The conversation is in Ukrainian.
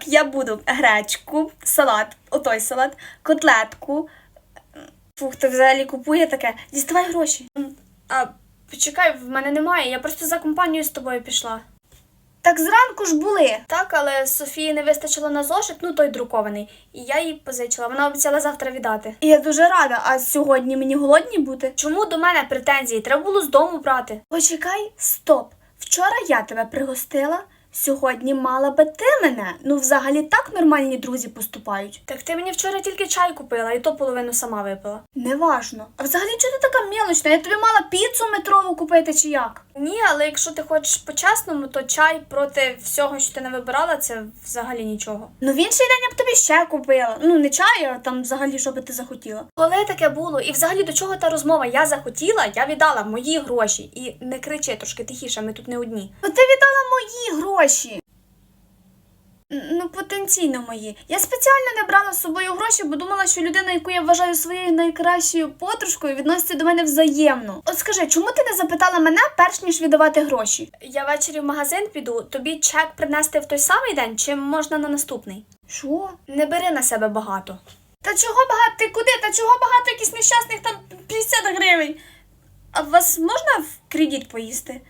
Так, я буду гречку, салат, отой салат, котлетку. Фух, ти взагалі купує таке. Діставай гроші. А почекай, в мене немає, я просто за компанію з тобою пішла. Так зранку ж були. Так, але Софії не вистачило на зошит, ну той друкований. І я їй позичила. Вона обіцяла завтра віддати. І я дуже рада, а сьогодні мені голодні бути. Чому до мене претензії? Треба було з дому брати. Почекай, стоп. Вчора я тебе пригостила, сьогодні мала би ти мене. Ну, взагалі так нормальні друзі поступають. Так ти мені вчора тільки чай купила, і то половину сама випила. Неважно. А взагалі чого ти така мілочна? Я тобі мала піцу метрову купити чи як? Ні, але якщо ти хочеш по-чесному, то чай проти всього, що ти не вибирала, це взагалі нічого. Ну, в інший день я б тобі ще купила. Ну, не чай, а там взагалі, що би ти захотіла. Коли таке було? І взагалі до чого та розмова? Я захотіла, я віддала мої гроші. І не кричи трошки тихіше, ми тут не одні. Ну ти віддала мої гроші. Ну, потенційно мої. Я спеціально не брала з собою гроші, бо думала, що людина, яку я вважаю своєю найкращою подружкою, відноситься до мене взаємно. От скажи, чому ти не запитала мене, перш ніж віддавати гроші? Я ввечері в магазин піду, тобі чек принести в той самий день, чи можна на наступний? Що? Не бери на себе багато. Та чого багато? Ти куди? Та чого багато якісь нещасних там 50 гривень? А вас можна в кредит поїсти?